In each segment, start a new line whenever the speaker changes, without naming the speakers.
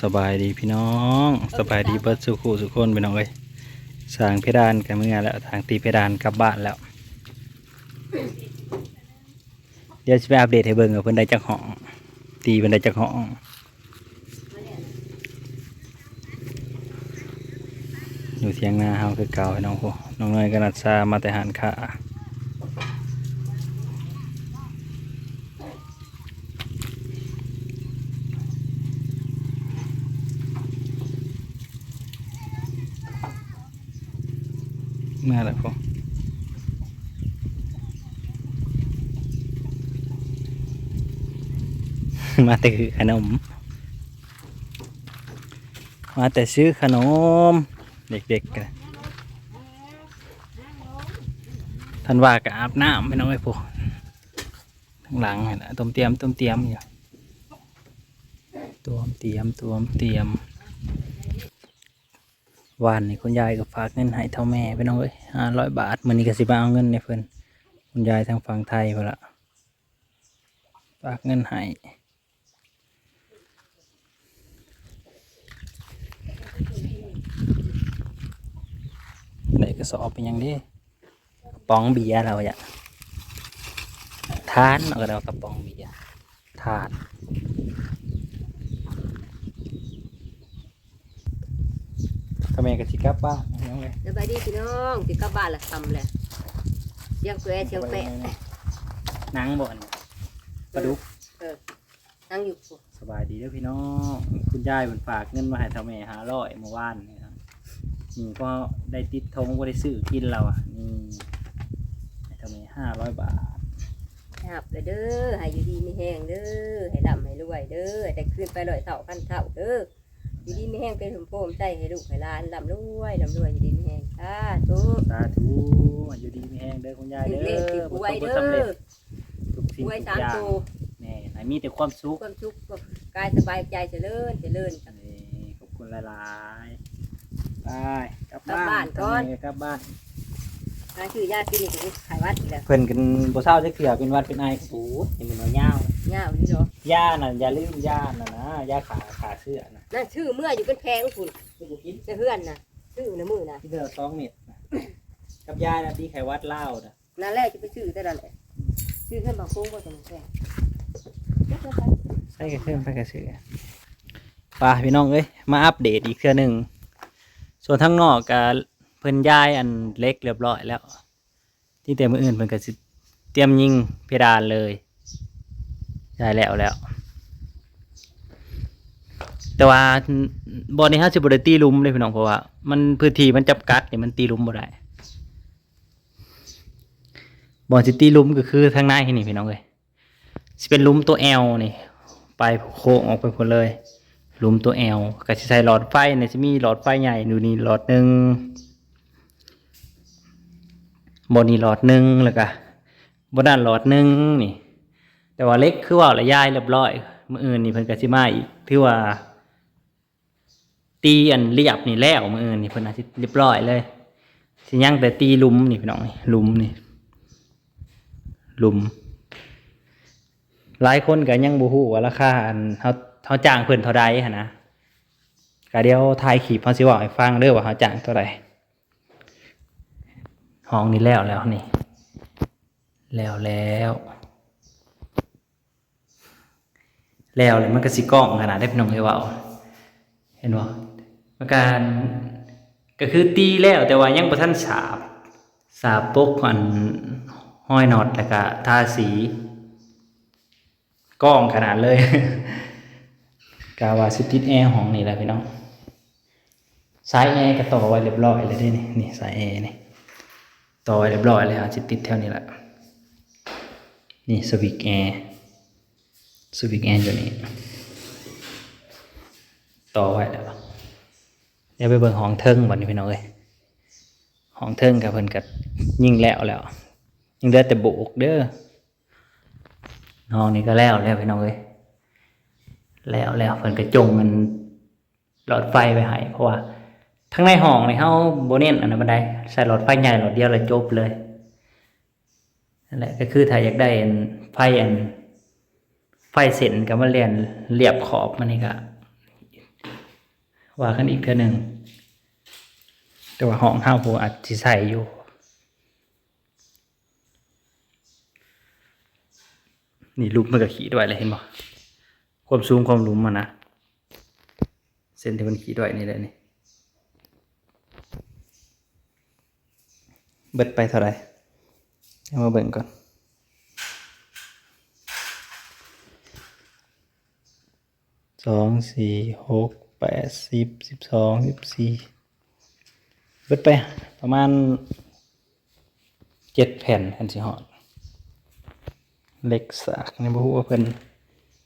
สบายดีพี่น้อง สบายดีเบิดสุขุสุขคนพี่น้องเอ้ยสางเพดานกันเมื่อแล้วทางตีเพดานกลับบ้านแล้ว เดี๋ยวจะไปอัปเดตให้เบิ่งว่าเพิ่อนได้จักห้อง ตีเพิ่อนได้จักห้องอยู่เทียงหน้าเฮาคือเก่าพี่น้องพวกน้องเนยก็นัดซามาแต่หานขา มื่อไหร่พวกมาแต่คือขนม มาแต่ซื้อขนม เด็กๆกันท่านว่ากับอาบน้ำไม่น้องไอ้พวกข้างหลังนะต้มเตรียมต้มเตรียมอยู่ตัวเตรียมตัวเตรียม วานนี่คุณยายก็ฝากเงินให้เท่าแม่ไปน้องเอ้ยห้าร้อยบาทมันนี้ก็สิบเอาเงินในเพิ่นคุณยายทางฝั่งไทยพอละฝากเงินให้ได้กระสอบเป็นยังดิกระป๋องเบียร์เราอะทานเอาก็ได้กระป๋องเบียร์ทาน ทำไมกระชิกลับบ้านน้องเลย
สบายดีพี่น้องสิกลับบ้านละทำเลยเสียงแกวเสียงแปะ
นังบ่อนปลาดุก
เออนั่งอยู่ปุ๊บ
สบายดีเด้อพี่น้องคุณยายมันฝากเงินมาให้ทำแม่หาร้อยเมื่อวานนี่ครับนี่ก็ได้ติดทงก็ได้ซื้อกินเราอะนี่ให้ทำแม่ห้าร้อยบาท
หับเลยเด้อให้อยู่ดีไม่แห้งเด้อให้ดำให้รวยเด้อให้ได้ขึ้นไปลอยเท่าพันเท่าเด้อ อยู่ดีไม่แห้งเป็นผมโพมใจให้ลูกให้หลานดำรวยดำรวยอยู่ดีไม่แห้งสาธุ
สาธุอายุดีมีแห้งเด้อคุณยาย
ถึ
เด้
ง
อ
เลขถึงป่วย
ประ
เด้
สบผลสำเร็จ
อ
ทุกสิ่ง
ป่วย
ทุก
สาม
อย่าง
ตัว
แม่ให้มีแต่ความสุข
ความสุขความกายสบายใจเจริญเจริญ
นี่ขอบคุณหลายๆไปกลับ
กลับ
บ้าน
บ้านก่อน
ทำไงกลับบ้าน
หาชื่อยาคลินิกของขายวัดอีกแล้ว
เพิ่นกันบ่เศร้าจะเขือเป็นหวัดเป็นไอโอ้โหยังเป็นหัวยาว
เงาอยู่เนาะ
ย่าน่ะอย่าลืมย่าน่ะนะย่าขาขาเสื้อน่ะ
นั่นชื่อเมื่ออยู่เป็นแพงคุณ
ไม่จะกิน
จะเฮือนนะชื่อนะมือนะ
ที่เดือสองเม็ดน่ะกับยาน่ะที่ไขวัดเล่าวน่ะ
นั่นแรกจะไปซื้อแต่ละแหละซื้อขึ้นบางโค้งก็จะมาแพง
ใส่กระเทียมไปกระเสือไป่าพี่น้องเอ้ยมาอัปเดตอีกเทื่อหนึ่งส่วนทั้งนอกก็ เพิ่นย้ายอันเล็กเรียบร้อยแล้ว ที่เต็มมืออื่นเพิ่นก็สิเตรียมยิงเพดานเลยย้ายแล้วแล้ว แต่ว่าบอลนี้ห้าสิบได้ตีลุมเลยพี่น้องเพราะว่ามันพื้นที่มันจำกัดเนี่ยมันตีลุมบ่ได้บอลสิตีลุมก็คือทางในนี่พี่น้องเลยสิเป็นลุมตัวแอลนี่ไปโค้งออกไปหมดเลยลุมตัวแอลก็สิใส่หลอดไฟเนี่ยจะมีหลอดไฟใหญ่ดูนี่หลอดหนึ่ง บนนี้หลอดหนึ่งแล้วก็บนด้านหลอดหนึ่งนี่ แต่ว่าเล็กคือว่าระยายเรียบร้อยมื่ออื่นนี่เพิ่นกสิมาอีกถือว่า ตีอันเรียบนี่แล้วมื่ออื่นนี่เพิ่นอาจสิเรียบร้อยเลยสิยังแต่ตีลุมนี่พี่น้องนี่ลุมนี่ลุม หลายคนก็ยังบ่ฮู้ว่าราคาอันเฮาเฮาจ้างเพิ่นเท่าใดหั่นนะก็เดี๋ยวถ่ายคลิปเฮาสิเว้าให้ฟังเด้อว่าเฮาจ้างเท่าใด ห้องนี้แล้วแล้วนี่ แล้วแล้ว แล้วเลยมันก็สิกล้องขนาดได้พี่น้องเลยว่าเห็นบ่มันการก็คือตีแล้วแต่ว่ายังบ่ทันสาบสาบปกอันห้อยน็อตแล้วก็ทาสีกล้องขนาดเลยกาวาสิติดแอร์ห้องนี่แหละพี่น้องสายแอร์ก็ต่อไว้เรียบร้อยเลยด้นี่นี่สายแอร์นี่ ต่อเรียบร้อยเลยอะสิติดแถวนี้แหละนี่สวิกแอร์สวิกแอร์อยู่นี่ต่อไว้แล้วเดี๋ยวไปเบิ่งห้องเทิงบัดนี้พี่น้องเอ้ยห้องเทิงกับเพิ่นก็ยิ่งแล้วแล้วยังเหลือแต่โบกเด้อห้องนี้ก็แล้วแล้วพี่น้องเอ้ยแล้วแล้วเพิ่นก็จงมันหลอดไฟไปให้เพราะว่า ทั้งในห้องนี่เฮาบ่เน้นอันนั้นบันไดใส่หลอดไฟใหญ่หลอดเดียวแล้วจบเลยนั่นแหละก็คือถ้าอยากได้อันไฟอันไฟเส้นก็มาเรียนเรียบขอบมันนี่ก็ว่ากันอีกเทื่อหนึ่งแต่ว่าห้องห้าผมอาจจะใส่อยู่นี่ลุมมันก็ขี่ด้วยเลยเห็นบ่ความสูงความลุมมันนะเส้นที่มันขี่ด้วยนี่เลยนี่ เบิดไปเท่าไหร่เอามาเบิ่งก่อนสองสี่หกแปดสิบสิบสองสิบสี่เบิดไปประมาณเจ็ดแผ่นแผ่นสีหอดเหล็กสากในบุว่าเพิ่น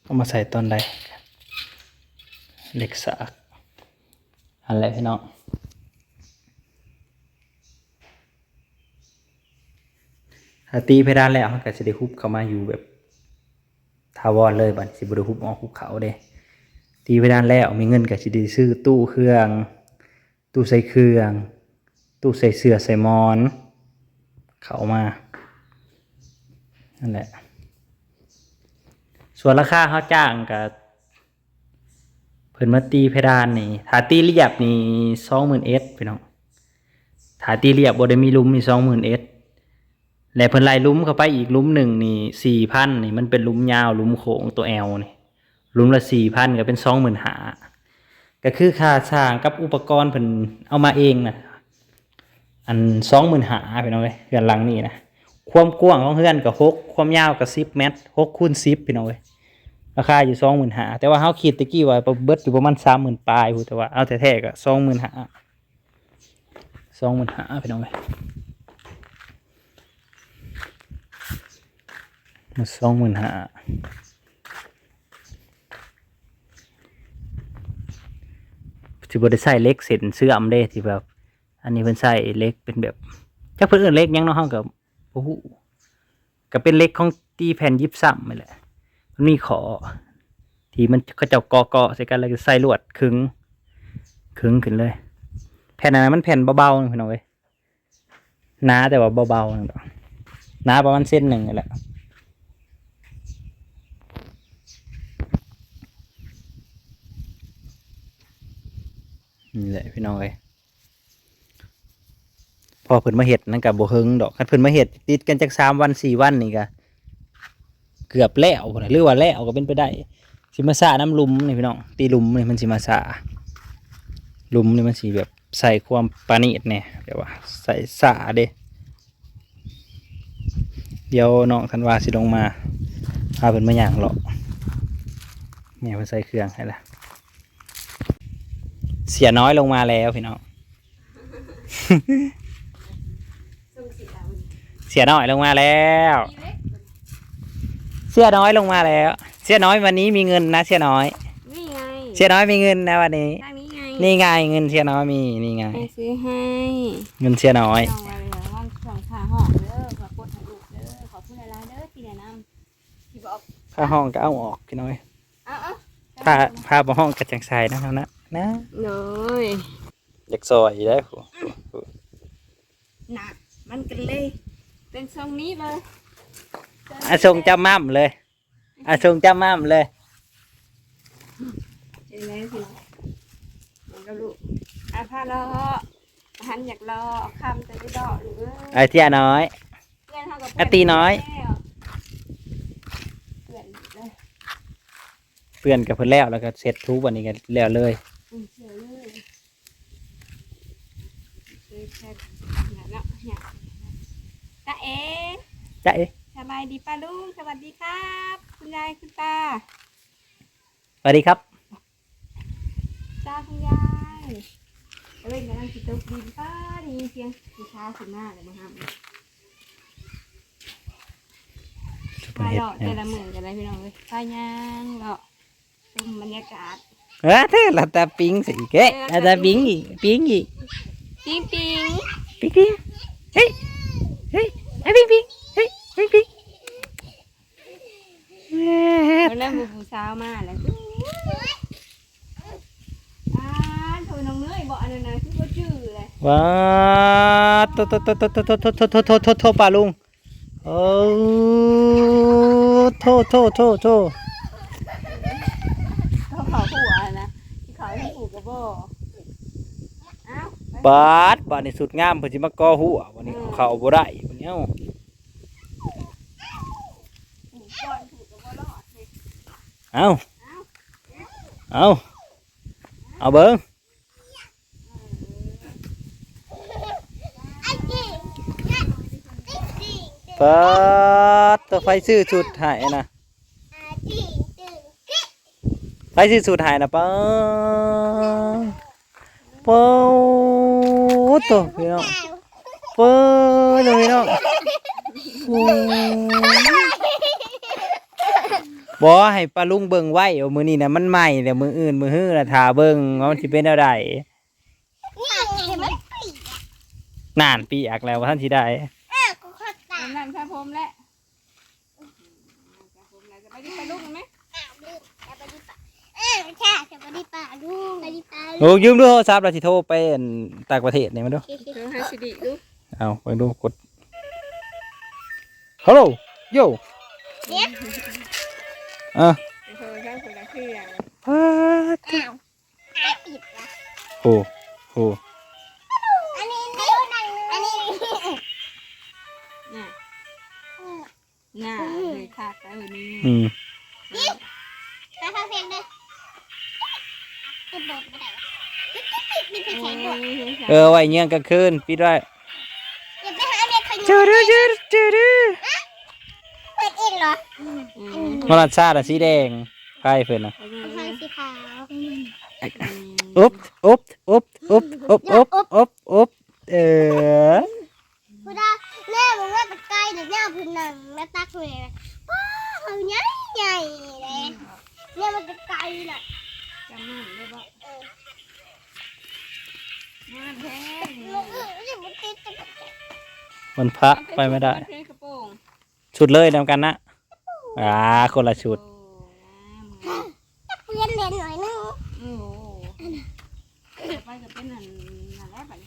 เอามาใส่ตอนใดเหล็กสากอันแหละพี่น้อง ถ้าตีเพดานแล้วก็จะได้ฮุบเข้ามาอยู่แบบทาวรเลยบัดสิบได้ฮุบออกฮุบเขาเด้ตีไปด้านแล้วมีเงินกับสิไดีซื้อตู้เครื่อง ตู้ใส่เครื่อง ตู้ใส่เสื้อใส่หมอน เขามานั่นแหละส่วนราคาเขาจ้างกับเพิ่นมาตีเพดานนี่ถาตีเรียบนี่สองหมื่นเอสพี่น้องถาตีเรียบบ่ได้มีลุมมีสองหมื่นเอส และเพิ่นไล่ลุมเข้าไปอีกลุมหนึ่งนี่สี่พันนี่มันเป็นลุมยาวลุมโค้งตัวแอลนี่รวมละสี่พันก็เป็นสองหมื่นหาก็คือค่าสร้างกับอุปกรณ์เพิ่นเอามาเองนะอันสองหมื่นหาพี่น้องเว้ยเฮือนหลังนี่นะความกว้างของเฮือนกับหกความยาวกับสิบเมตรหกคูณสิบพี่น้องเว้ยราคาอยู่สองหมื่นหาแต่ว่าเฮาคิดตะกี้ว่าเบิดอยู่ประมาณสามหมื่นปลายพู้นแต่ว่าเอาแท้ๆก็สองหมื่นหาสองหมื่นหาพี่น้องเว้ย สองหมื่นห้าสิบได้ใส่เล็กเส้นเสื่อมเด้ที่แบบ อันนี้เพิ่นใส่เล็กเป็นแบบจักเพิ่นเอิ้นเล็กยังเนาะเฮาก็บ่ฮู้ก็เป็นเล็กของตีแผ่นยิบซ้ำนี่แหละมันมีขอ ที่มันเขาเจ้าเกาะใส่กันแล้วก็ใส่ลวดขึงขึงขึ้นเลย แผ่นอันนั้นมันแผ่นเบาๆนึงพี่น้องเว้ยหนาแต่ว่าเบาๆนึงหนาประมาณเส้นหนึ่งนี่แหละ นี่แหละพี่น้องเอ้ยพอเพิ่นมาเห็ดนั่นกับโบเฮงดอกคันเพิ่นมาเห็ดติดกันจากสามวันสี่วันนี่ก็เกือบแล้วหรือว่าแล้วก็เป็นไปได้สิมาสาน้ำลุมนี่พี่น้องตีลุมนี่มันสิมาสาลุมนี่มันสิแบบใส่ความปานีตเนี่ยเดี๋ยวว่าใส่สาเด้เดี๋ยวน้องธันวาสิลงมาพาเพิ่นมาย่างหรอกเนี่ยเพิ่นใส่เครื่องให้ละ เสียน้อยลงมาแล้วพี่น้อง เสียน้อยลงมาแล้ว เสียน้อยลงมาแล้ว เสียน้อยวันนี้มีเงินนะ เสียน้อย
นี่ไง
เสียน้อยมีเงินนะวันนี้
ทางนี้ไง
นี่ไงเงินเสียน้อยมี นี่ไง
ไปซื้อให้
เงินเสียน้อย
น้องว่าเลยว่างสองขาหอกเด้อขอพูดให้ลูกเด้อขอพูดอะไรเด้อที่แนะนำที่บอก
ค่าห้องก็เอาออกพี่น้อย
เอ้าเอ้า
พาพาไปห้องกระจังใสนะครับนะ นะ
น้อย
อยากซอยได้ผู้
หนักมันกันเลย เป็นทรงนี้เลย
อาชงจำม่ำเลยอาชงจำม่ำเลย
เห็นไหมสิมันก็ลูกอาพาล้อหันอยากรอเอาคำจะได้ดอกหรือเอ้ย
ไอาเสียน้อย
เพื่อนเท่ากับ
อะตีน้อย
เพื่อนเลย
เพื่อนกับเพื่อนแล้วแล้วก็เสร็จทุกวันนี้กันแล้วเลย
อืมเชื่อเลยเคยแค่หนักเนาะหนักตาเอ๋
จ้าเอ๊ะ
สบายดีป้าลุงสวัสดีครับ คุณยายคุณตา
สวัสดีครับ
ตาคุณยายแล้วเป็นกำลังจิตตกดินป้าไดีเสียงสีเช้าขึ้นมาเลยมาห้ามพาเลาะแต่ละหมื่นกันเลยพี่น้องเลยพายางเลาะชมบรรยากาศ
เออเธอละตาปิงสิเกะละตาปิงอีกปิงอีก
ปิ๊งปิ๊ง
ปิงปิงเฮ้ยเฮ้ยไอ้ปิงปิง เฮ้ยปิงปิงแหม่
เราเริ่มบูบูเช้ามาแล้วอ่าโถน้องเนยบอกอันนั้นนะที่ว่าจื้อเลย
ว้าโตโตโตโตโตโตโตโตโตโตโตโตปลาลุงโอ้โทโทโทโท
เขาเขาหัวนะที่เขาที่ผูกกระบอก
บาดบาดนี่สุดงามเพิ่นสิมาก่อหัววันนี้เขาบ่ได้วันนี้ เอ้าเอาเอาเอาเบิ่งปาดตัวไฟซื้อชุดให้นะไฟซื้อชุดให้นะป้าป้าตัวพี่น้องป้าตัวพี่น้อง โอ้บ่ให้ปลาลุงเบิ่งไว้เอามื้อนี้น่ะมันใหม่แต่มื้ออื่นมื้อฮื้อน่ะท่าเบิ่งว่ามันสิเป็นแนวใดนานปีอักแล้วว่าท่านสิได้
กำลังชาพรมแหละชาพรมแล้วจะไปดิไปลูกไหม
โอ้ยืมดูโทรศัพท์เราสิโทรไปอั่นต่างประเทศนี่มาดู
เธอให้สิดิลูก
เอาไปดูกดฮัลโหลโย่ อะ
โอ้าวอ้โหโหอันนี้ไม่
นั่งเลยอั
นนี้น่น่ะเลยค่ะแต่วนนี้
อืมไปฟังเพ
ลงเลยกระโดดมาได้มีพลแข่งด้ว
ยเอ
อไว้เงี้ยก็างคืนปิดไว้อย่าไเด็กคนนี้จืดจื มรัดชาติสีแดงใกล้เพิ่นนะอุ๊บอุ๊บอุ๊บอุ๊บอุ๊บอุ๊บอุ๊บอุ๊บเออ
พุดาแม่บอกว่าตะไคร้เนี่ยแม่พื้นหนังแม่ตักเลยว้าเขาใหญ่ใหญ่เลยเนี่ยมันตะไคร้น่ะ
จำมันได้บ่มันแพง
ลูกเอ้ยมันติดตะไคร้
มันพระไปไม่ได้ ชุดเลยนำกันนะอ่าคนละชุด
ตะเพียนเล่นหน่อยนึง
โอ้โหไปก็เป็นนั่นนั่นแหละบัด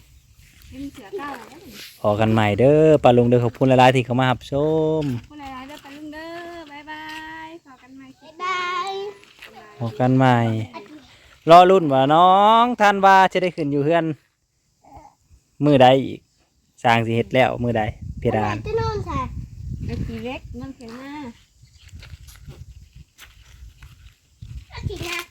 เป็นเสือเก้าแล้ว
พอกันใหม่เด้อปลาลุงเด้อขอบคุณหลายๆที่เข้ามาหับชม
ผู้ใดๆเด้อไปลุงเด้อบายบายขอกันใหม่คลิ
บ๊า
ป
ย
หน้า
บาย
พอกันใหม่ รอรุ่นว่าน้องท่านว่าจะได้ขึ้นอยู่เพื่อน มือใดอีกสร้างสิเฮ็ดแล้วมือใดเพดาน
จะนอนใส่
ไอ้กีเล็กน้ำแข็งหน้า
กีนนะ